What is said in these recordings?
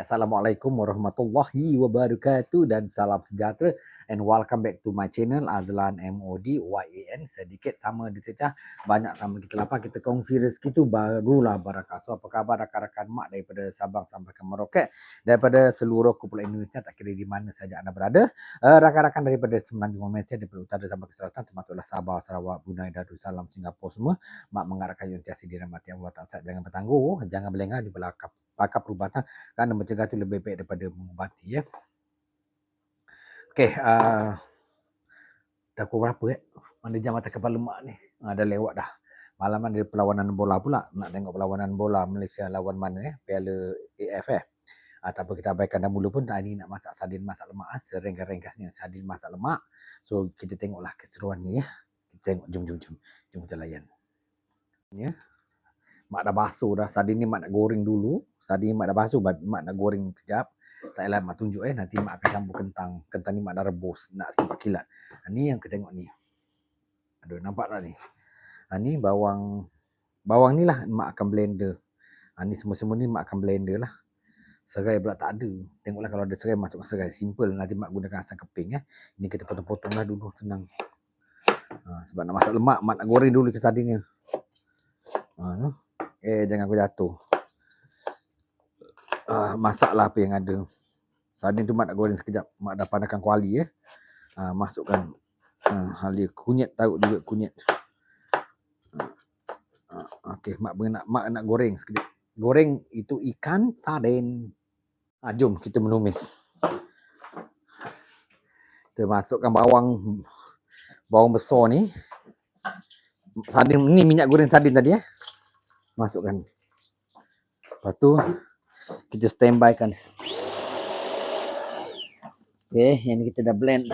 Assalamualaikum warahmatullahi wabarakatuh dan salam sejahtera and welcome back to my channel Azlan MOD YAN sedikit sama di secah banyak sama kita. Lapar kita kongsi rezeki tu barulah barakah. So apa khabar rakan-rakan mak daripada Sabang sampai ke Merauke? Daripada seluruh kumpulan Indonesia tak kira di mana saja anda berada. Uh, rakan-rakan daripada Semenanjung Malaysia daripada utara sampai ke selatan termasuklah Sabah Sarawak Brunei Darussalam Singapura semua. Mak mengharapkan yang tiasa dirahmati Allah tak jangan bertangguh. Jangan berlengah di belakang pakar perubatan. Kerana mencegah itu lebih baik daripada mengubati ya. Okey, uh, dah pukul berapa eh? Mana jam atas kepala mak ni? Uh, dah lewat dah. Malam ada perlawanan bola pula. Nak tengok perlawanan bola Malaysia lawan mana eh? Piala AF eh. Uh, tak apa kita abaikan dah mula pun hari ni nak masak sardin masak lemak ah serengkas-rengkasnya sardin masak lemak so kita tengoklah keseruannya ya kita tengok jom jom jom jom kita layan ya mak dah basuh dah sardin ni mak nak goreng dulu Tadi mak dah basuh, mak nak goreng kejap. Tak payah mak tunjuk eh. Nanti mak akan campur kentang. Kentang ni mak dah rebus. Nak simpan kilat. Ha, ni yang kita tengok ni. Aduh, nampak tak ni? Ha, ni bawang. Bawang ni lah mak akan blender. Ha, ni semua-semua ni mak akan blender lah. Serai pula tak ada. Tengoklah kalau ada serai, masukkan serai. Simple. Nanti mak gunakan asam keping eh. Ni kita potong-potong lah dulu. Senang. Ha, sebab nak masak lemak, mak nak goreng dulu ke sardinnya. Ha, eh, jangan aku jatuh uh, masaklah apa yang ada. Sardin tu mak nak goreng sekejap. Mak dah pandangkan kuali ya. Uh, masukkan uh, halia kunyit taruh juga kunyit. Uh, uh, Okey, mak nak mak nak goreng sekejap. Goreng itu ikan sardin. Uh, jom kita menumis. Kita masukkan bawang bawang besar ni. Sardin ni minyak goreng sardin tadi eh. Masukkan. Lepas tu kita standby kan. Okay yang ni kita dah blend.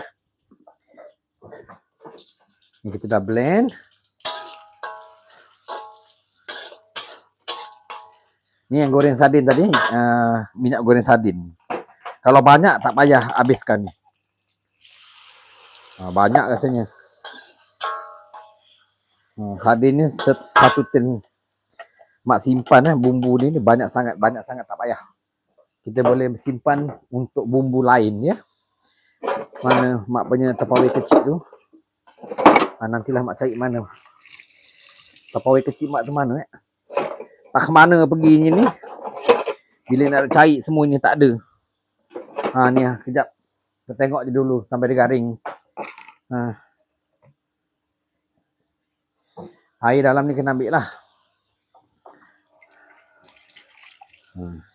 Ni kita dah blend. Ni yang goreng sardin tadi uh, minyak goreng sardin. Kalau banyak tak payah habiskan. Uh, banyak rasanya. Uh, sardin ni satu tin. Mak simpan eh bumbu ni, ni banyak sangat banyak sangat tak payah. Kita boleh simpan untuk bumbu lain ya. Mana mak punya tepawai kecil tu. Ha, nantilah mak cari mana. Tepawai kecil mak tu mana eh. Tak ke mana pergi ni. Bila nak cari semuanya tak ada. Ha ni ah kejap. Kita tengok je dulu sampai dia garing. Ha. Air dalam ni kena ambil lah. Hmm.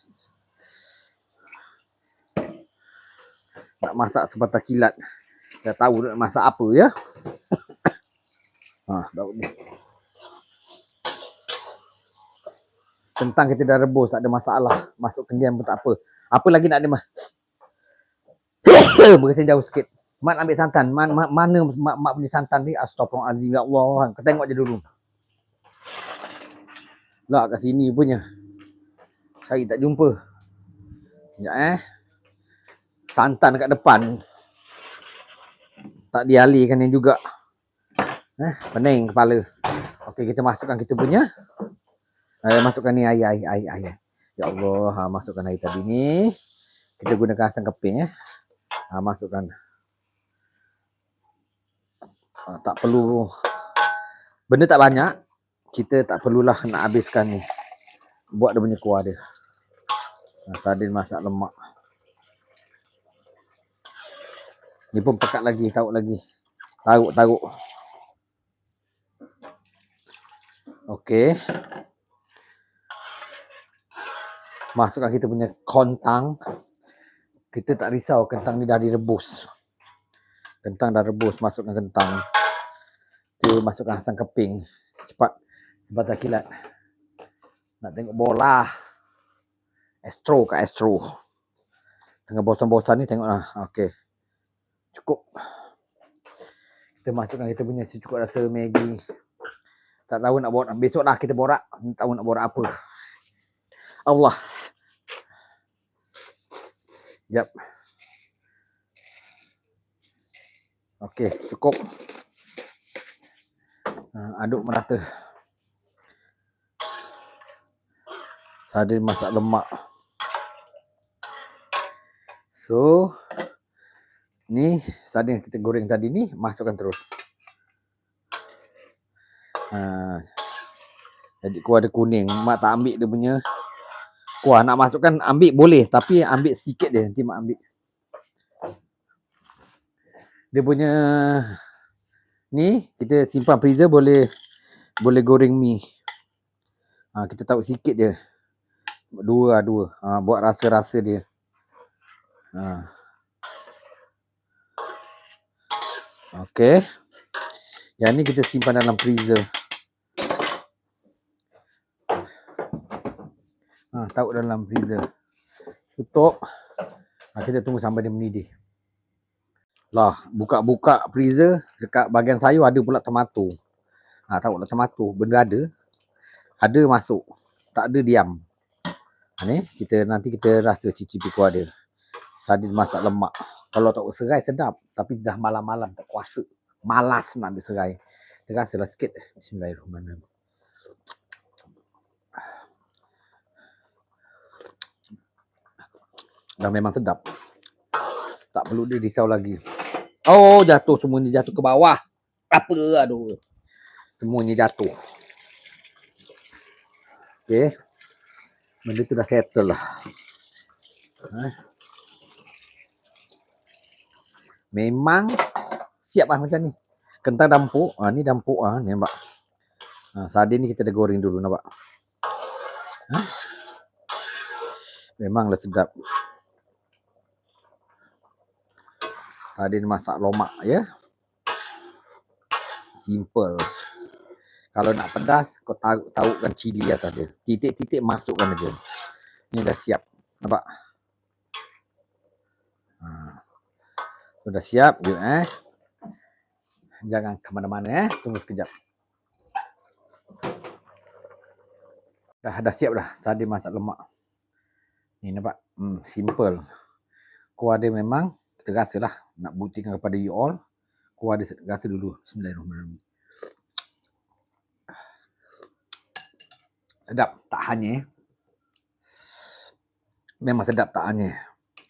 Nak masak sebatang kilat. Dah tahu nak masak apa ya. ha, daun ni. Kentang kita dah rebus, tak ada masalah. Masuk kendian pun tak apa. Apa lagi nak ada mah? Jauh sikit. Mak ambil santan. Man, ma, mana mak, mak punya santan ni? Astagfirullahaladzim. Ya Allah. Kita tengok je dulu. Lah kat sini punya. Cari tak jumpa. Sekejap eh. Santan kat depan. Tak dialihkan ni juga. Eh, pening kepala. Okey, kita masukkan kita punya. Eh, masukkan ni air, air, air, air. Ya Allah, ha, masukkan air tadi ni. Kita gunakan asam keping eh. Ha, masukkan. Ha, tak perlu. Benda tak banyak. Kita tak perlulah nak habiskan ni. Buat dia punya kuah dia. Nah, sardin masak lemak. Ni pun pekat lagi, tahu lagi. Taruk, taruk. Okey. Masukkan kita punya kontang. Kita tak risau kentang ni dah direbus. Kentang dah rebus, masukkan kentang. Kita masukkan asam keping. Cepat. Sebatang kilat. Nak tengok bola. Astro kat Astro. Tengah bosan-bosan ni tengoklah. Okey. Cukup. Kita masukkan kita punya si cukup rasa Maggi. Tak tahu nak buat. Besok lah kita borak. Tak tahu nak borak apa. Allah. Jap. Okey, cukup. Uh, aduk merata. Sardin masak lemak. So, ni sardin kita goreng tadi ni masukkan terus. Ha, jadi kuah dia kuning. Mak tak ambil dia punya kuah. Nak masukkan ambil boleh. Tapi ambil sikit dia. Nanti mak ambil. Dia punya ni kita simpan freezer boleh boleh goreng mi. Ha, kita tahu sikit je. Dua lah dua. Ha, buat rasa-rasa dia. Ha. Okay. Yang ni kita simpan dalam freezer. Ha, tahu dalam freezer. Tutup. Ha, kita tunggu sampai dia mendidih. Lah, buka-buka freezer dekat bahagian sayur ada pula tomato. Ha, tahu lah tomato, benda ada. Ada masuk. Tak ada diam. Ha, ni kita nanti kita rasa cicipi kuah dia. Sardin masak lemak. Kalau tak serai sedap, tapi dah malam-malam tak kuasa. Malas nak ambil serai. Terasalah sikit. Bismillahirrahmanirrahim. Dah memang sedap. Tak perlu dia risau lagi. Oh, jatuh semuanya jatuh ke bawah. Apa aduh. Semuanya jatuh. Okey. Benda tu dah settle lah. Ha? Memang siap lah macam ni. Kentang dampuk. Ha, ni dampuk ah, ha, ni nampak. Ha, sardin ni kita dah goreng dulu nampak. Ha? Memanglah sedap. Tadi masak lomak ya. Simple. Kalau nak pedas, kau tahu tahukan cili atas dia. Titik-titik masukkan aja. Ni dah siap. Nampak? Ha. Sudah siap, yuk eh. Jangan ke mana-mana eh. Tunggu sekejap. Dah dah siap dah. Sardin masak lemak. Ni nampak? Hmm, simple. Kuah dia memang kita rasalah nak buktikan kepada you all kuah dia rasa dulu bismillahirrahmanirrahim sedap tak hanya eh. memang sedap tak hanya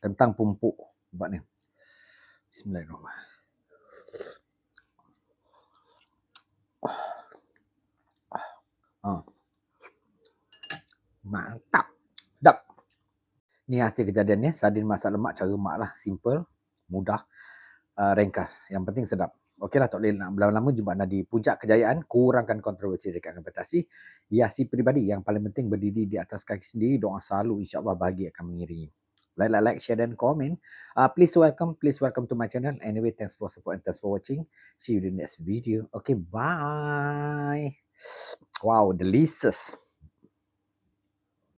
kentang pumpuk nampak ni bismillahirrahmanirrahim Oh. Mantap. Sedap. Ni hasil kejadiannya. Sardin masak lemak cara mak lah. Simple mudah, uh, ringkas. Yang penting sedap. Okeylah tak boleh nak berlama-lama jumpa anda di puncak kejayaan, kurangkan kontroversi dekat kompetisi. Hiasi pribadi yang paling penting berdiri di atas kaki sendiri, doa selalu insyaAllah bahagia akan mengiringi. Like, like, like, share dan komen. Uh, please welcome, please welcome to my channel. Anyway, thanks for support and thanks for watching. See you in the next video. Okay, bye. Wow, delicious.